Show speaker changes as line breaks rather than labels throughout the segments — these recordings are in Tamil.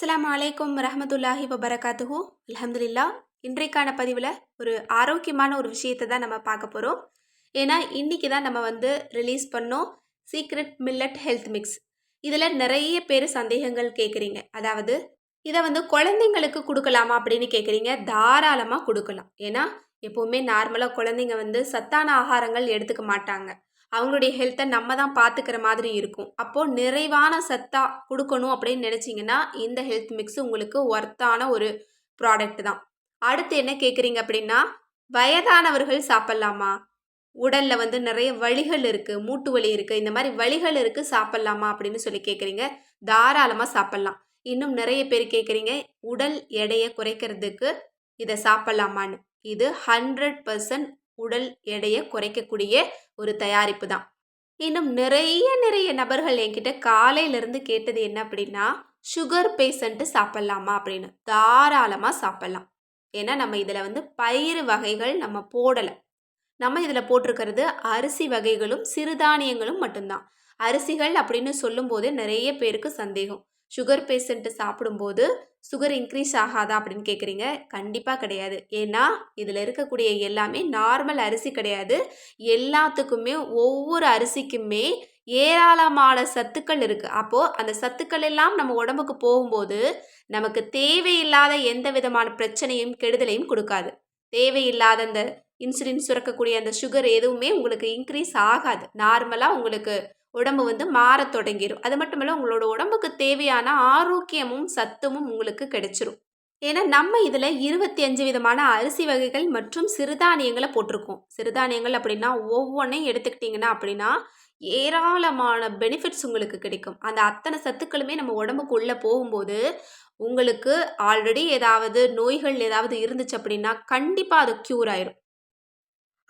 அஸ்லாம் அலைக்கும் ரஹமத்துல்லாஹி வபரகாத்துஹு. அலமதுல்லா இன்றைக்கான பதிவில் ஒரு ஆரோக்கியமான ஒரு விஷயத்தை தான் நம்ம பார்க்க போகிறோம் ஏன்னா இன்றைக்கி தான் நம்ம வந்து ரிலீஸ் பண்ணோம் சீக்ரெட் மில்லட் ஹெல்த் மிக்ஸ் இதில் நிறைய பேர் சந்தேகங்கள் கேட்குறீங்க அதாவது இதை வந்து குழந்தைங்களுக்கு கொடுக்கலாமா அப்படின்னு கேட்குறீங்க தாராளமாக கொடுக்கலாம். ஏன்னா எப்போவுமே நார்மலாக குழந்தைங்க வந்து சத்தான ஆகாரங்கள் எடுத்துக்க மாட்டாங்க. அவங்களுடைய ஹெல்த்தை நம்ம தான் பார்த்துக்கிற மாதிரி இருக்கும். அப்போது நிறைவான சத்தாக கொடுக்கணும் அப்படின்னு நினச்சிங்கன்னா இந்த ஹெல்த் மிக்ஸ் உங்களுக்கு ஒர்த்தான ஒரு ப்ராடக்ட் தான். அடுத்து என்ன கேட்குறீங்க அப்படின்னா வயதானவர்கள் சாப்பிட்லாமா? உடலில் வந்து நிறைய வலிகள் இருக்குது மூட்டு வலி இருக்குது இந்த மாதிரி வலிகள் இருக்குது சாப்பிட்லாமா அப்படின்னு சொல்லி கேட்குறீங்க தாராளமாக சாப்பிட்லாம். இன்னும் நிறைய பேர் கேட்குறீங்க உடல் எடையை குறைக்கிறதுக்கு இதை சாப்பிட்லாமான்னு. இது ஹண்ட்ரட் பர்சன்ட் உடல் எடையை குறைக்கக்கூடிய ஒரு தயாரிப்பு தான். இன்னும் நிறைய நிறைய நபர்கள் என்கிட்ட காலையிலேருந்து கேட்டது என்ன அப்படின்னா சுகர் பேஷண்ட்டு சாப்பிட்லாமா? அப்படின்னு. தாராளமாக சாப்பிட்லாம். ஏன்னா நம்ம இதில் வந்து பயிறு வகைகள் நம்ம போடலை. நம்ம இதில் போட்டிருக்கிறது அரிசி வகைகளும் சிறுதானியங்களும் மட்டும்தான். அரிசிகள் அப்படின்னு சொல்லும்போது நிறைய பேருக்கு சந்தேகம். சுகர் பேஷண்ட்டு சாப்பிடும்போது சுகர் இன்க்ரீஸ் ஆகாதா அப்படின்னு கேட்குறீங்க கண்டிப்பாக கிடையாது. ஏன்னா இதில் இருக்கக்கூடிய எல்லாமே நார்மல் அரிசி கிடையாது. எல்லாத்துக்குமே ஒவ்வொரு அரிசிக்குமே ஏராளமான சத்துக்கள் இருக்குது அப்போது அந்த சத்துக்கள் எல்லாம் நம்ம உடம்புக்கு போகும்போது நமக்கு தேவையில்லாத எந்த விதமான பிரச்சனையும் கெடுதலையும் கொடுக்காது. தேவையில்லாத அந்த இன்சுலின் சுரக்கக்கூடிய அந்த சுகர் எதுவுமே உங்களுக்கு இன்க்ரீஸ் ஆகாது. நார்மலாக உங்களுக்கு உடம்பு வந்து மாற தொடங்கிடும் அது மட்டும் இல்லை உங்களோட உடம்புக்கு தேவையான ஆரோக்கியமும் சத்துமும் உங்களுக்கு கிடைச்சிரும். ஏன்னா நம்ம இதில் இருபத்தி அஞ்சு விதமான அரிசி வகைகள் மற்றும் சிறுதானியங்களை போட்டிருக்கோம். சிறுதானியங்கள் அப்படின்னா ஒவ்வொன்றையும் எடுத்துக்கிட்டிங்கன்னா அப்படின்னா ஏராளமான பெனிஃபிட்ஸ் உங்களுக்கு கிடைக்கும். அந்த அத்தனை சத்துக்களுமே நம்ம உடம்புக்கு உள்ளே போகும்போது உங்களுக்கு ஆல்ரெடி ஏதாவது நோய்கள் ஏதாவது இருந்துச்சு அப்படின்னா கண்டிப்பாக அது க்யூர் ஆயிரும்.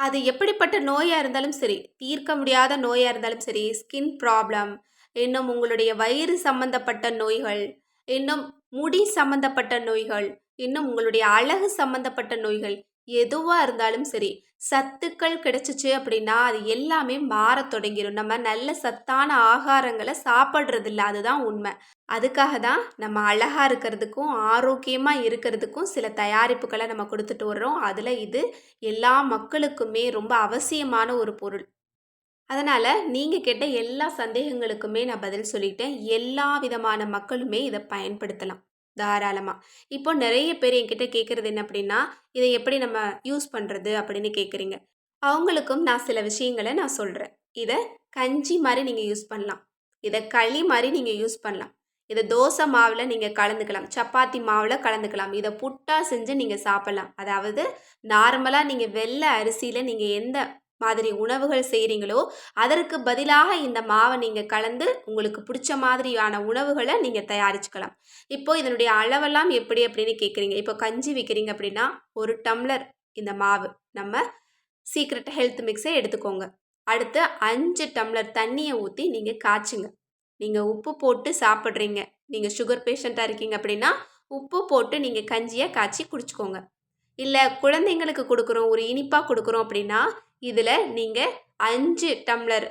அது எப்படிப்பட்ட நோயாக இருந்தாலும் சரி தீர்க்க முடியாத நோயாக இருந்தாலும் சரி ஸ்கின் ப்ராப்ளம் இன்னும் உங்களுடைய வயிறு சம்மந்தப்பட்ட நோய்கள் இன்னும் முடி சம்மந்தப்பட்ட நோய்கள் இன்னும் உங்களுடைய அழகு சம்மந்தப்பட்ட நோய்கள் எதுவாக இருந்தாலும் சரி சத்துக்கள் கிடைச்சிச்சு அப்படின்னா அது எல்லாமே மாற தொடங்கிடும் நம்ம நல்ல சத்தான ஆகாரங்களை சாப்பிட்றதில்ல. அதுதான் உண்மை. அதுக்காக தான் நம்ம அழகாக இருக்கிறதுக்கும் ஆரோக்கியமாக இருக்கிறதுக்கும் சில தயாரிப்புகளை நம்ம கொடுத்துட்டு வர்றோம். அதில் இது எல்லா மக்களுக்குமே ரொம்ப அவசியமான ஒரு பொருள். அதனால் நீங்கள் கேட்ட எல்லா சந்தேகங்களுக்குமே நான் பதில் சொல்லிட்டேன். எல்லா விதமான மக்களுமே இதை பயன்படுத்தலாம். தாராளமாக இப்போ நிறைய பேர் என்கிட்ட கேட்குறது என்ன அப்படின்னா இதை எப்படி நம்ம யூஸ் பண்ணுறது அப்படின்னு கேட்குறீங்க. அவங்களுக்கும் நான் சில விஷயங்களை நான் சொல்கிறேன் இதை கஞ்சி மாதிரி நீங்கள் யூஸ் பண்ணலாம். இதை களி மாதிரி நீங்கள் யூஸ் பண்ணலாம். இதை தோசை மாவில் நீங்கள் கலந்துக்கலாம். சப்பாத்தி மாவில் கலந்துக்கலாம். இதை புட்டாக செஞ்சு நீங்கள் சாப்பிட்லாம். அதாவது நார்மலாக நீங்கள் வெள்ளை அரிசியில் நீங்கள் எந்த மாதிரி உணவுகள் செய்கிறீங்களோ அதற்கு பதிலாக இந்த மாவை நீங்கள் கலந்து உங்களுக்கு பிடிச்ச மாதிரியான உணவுகளை நீங்கள் தயாரிச்சுக்கலாம். இப்போ இதனுடைய அளவெல்லாம் எப்படி அப்படின்னு கேட்குறீங்க இப்போ கஞ்சி விற்கிறீங்க அப்படின்னா ஒரு டம்ளர் இந்த மாவு. நம்ம சீக்ரெட் ஹெல்த் மிக்ஸை எடுத்துக்கோங்க. அடுத்து அஞ்சு டம்ளர் தண்ணியை ஊற்றி நீங்கள் காய்ச்சுங்க. நீங்கள் உப்பு போட்டு சாப்பிட்றீங்க. நீங்கள் சுகர் பேஷண்ட்டாக இருக்கீங்க அப்படின்னா உப்பு போட்டு நீங்கள் கஞ்சியை காய்ச்சி குடிச்சிக்கோங்க. இல்லை குழந்தைங்களுக்கு கொடுக்குறோம் ஒரு இனிப்பாக கொடுக்குறோம் அப்படின்னா இதில் நீங்கள் அஞ்சு டம்ளர்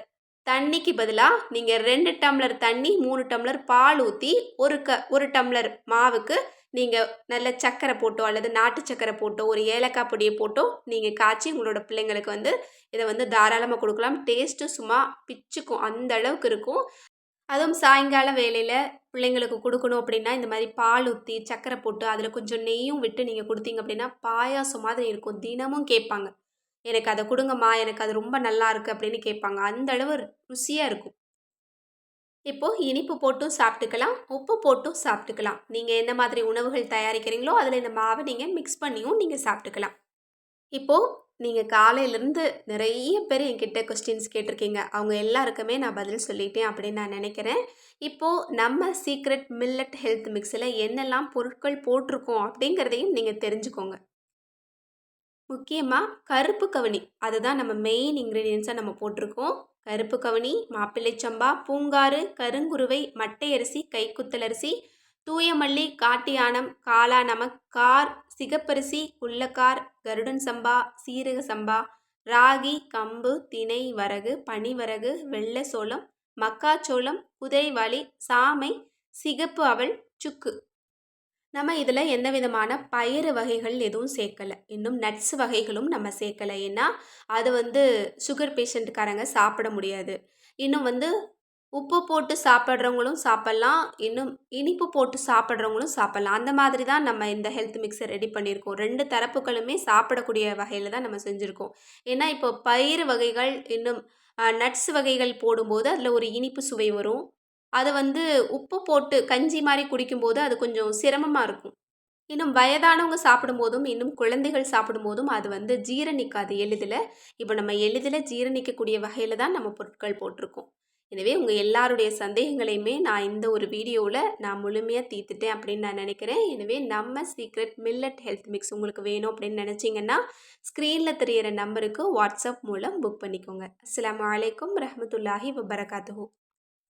தண்ணிக்கு பதிலாக நீங்கள் ரெண்டு டம்ளர் தண்ணி மூணு டம்ளர் பால் ஊற்றி ஒரு க ஒரு டம்ளர் மாவுக்கு நீங்கள் நல்ல சக்கரை போட்டோ அல்லது நாட்டு சக்கரை போட்டோ ஒரு ஏலக்காய் பொடியை போட்டோ நீங்கள் காய்ச்சி உங்களோட பிள்ளைங்களுக்கு வந்து இதை வந்து தாராளமாக கொடுக்கலாம். டேஸ்ட்டு சும்மா பிச்சுக்கும் அந்த அளவுக்கு இருக்கும். அதுவும் சாயங்கால வேலையில் பிள்ளைங்களுக்கு கொடுக்கணும் அப்படின்னா இந்த மாதிரி பால் ஊற்றி சக்கரை போட்டு அதில் கொஞ்சம் நெய்யும் விட்டு நீங்கள் கொடுத்தீங்க அப்படின்னா பாயாசம் மாதிரி இருக்கும். தினமும் கேட்பாங்க. எனக்கு அதை கொடுங்கம்மா எனக்கு அது ரொம்ப நல்லா இருக்குது அப்படின்னு கேட்பாங்க. அந்த அளவு ருசியாக இருக்கும். இப்போது இனிப்பு போட்டும் சாப்பிட்டுக்கலாம் உப்பு போட்டும் சாப்பிட்டுக்கலாம். நீங்கள் என்ன மாதிரி உணவுகள் தயாரிக்கிறீங்களோ அதில் இந்த மாவை நீங்கள் மிக்ஸ் பண்ணியும் நீங்கள் சாப்பிட்டுக்கலாம். இப்போது நீங்கள் காலையிலேருந்து நிறைய பேர் என்கிட்ட கொஸ்டின்ஸ் கேட்டிருக்கீங்க. அவங்க எல்லாருக்குமே நான் பதில் சொல்லிட்டேன் அப்படின்னு நான் நினைக்கிறேன். இப்போது நம்ம சீக்ரெட் மில்லட் ஹெல்த் மிக்ஸில் என்னெல்லாம் பொருட்கள் போட்டிருக்கோம் அப்படிங்கிறதையும் நீங்கள் தெரிஞ்சுக்கோங்க. முக்கியமாக கருப்பு கவனி. அதுதான் நம்ம மெயின் இன்க்ரீடியன்ஸாக நம்ம போட்டிருக்கோம். கருப்பு கவனி மாப்பிள்ளை சம்பா பூங்காறு கருங்குருவை மட்டை அரிசி கைக்குத்தல் அரிசி தூயமல்லி காட்டியானம் காளாநமக் கார் சிகப்பரிசி குள்ளக்கார் கருடன் சம்பா சீரக சம்பா ராகி கம்பு தினை வரகு பனிவரகு வெள்ளை சோளம் மக்காச்சோளம் குதிரைவாளி சாமை சிகப்பு அவள் சுக்கு. நம்ம இதில் எந்த விதமான பயிறு வகைகள் எதுவும் சேர்க்கலை. இன்னும் நட்ஸ் வகைகளும் நம்ம சேர்க்கலை. ஏன்னா அது வந்து சுகர் பேஷண்ட்டுக்காரங்க சாப்பிட முடியாது. இன்னும் வந்து உப்பு போட்டு சாப்பிட்றவங்களும் சாப்பிட்லாம். இன்னும் இனிப்பு போட்டு சாப்பிட்றவங்களும் சாப்பிட்லாம். அந்த மாதிரி தான் நம்ம இந்த ஹெல்த் மிக்ஸர் ரெடி பண்ணியிருக்கோம். ரெண்டு தரப்புகளுமே சாப்பிடக்கூடிய வகையில் தான் நம்ம செஞ்சுருக்கோம். ஏன்னா இப்போ பயிறு வகைகள் இன்னும் நட்ஸ் வகைகள் போடும்போது அதில் ஒரு இனிப்பு சுவை வரும். அது வந்து உப்பு போட்டு கஞ்சி மாதிரி குடிக்கும்போது அது கொஞ்சம் சிரமமாக இருக்கும். இன்னும் வயதானவங்க சாப்பிடும்போதும் இன்னும் குழந்தைகள் சாப்பிடும்போதும் அது வந்து ஜீரணிக்காது எளிதில். இப்போ நம்ம எளிதில் ஜீரணிக்கக்கூடிய வகையில் தான் நம்ம பொருட்கள் போட்டிருக்கோம். எனவே உங்கள் எல்லாருடைய சந்தேகங்களையுமே நான் இந்த ஒரு வீடியோவில் நான் முழுமையாக தீர்த்துட்டேன் அப்படின்னு நான் நினைக்கிறேன். எனவே நம்ம சீக்ரெட் மில்லட் ஹெல்த் மிக்ஸ் உங்களுக்கு வேணும் அப்படின்னு நினச்சிங்கன்னா ஸ்க்ரீனில் தெரியிற நம்பருக்கு வாட்ஸ்அப் மூலம் புக் பண்ணிக்கோங்க. அஸ்லாம் வலைக்கம் ரஹமத்துல்லாஹி வபரகாத்து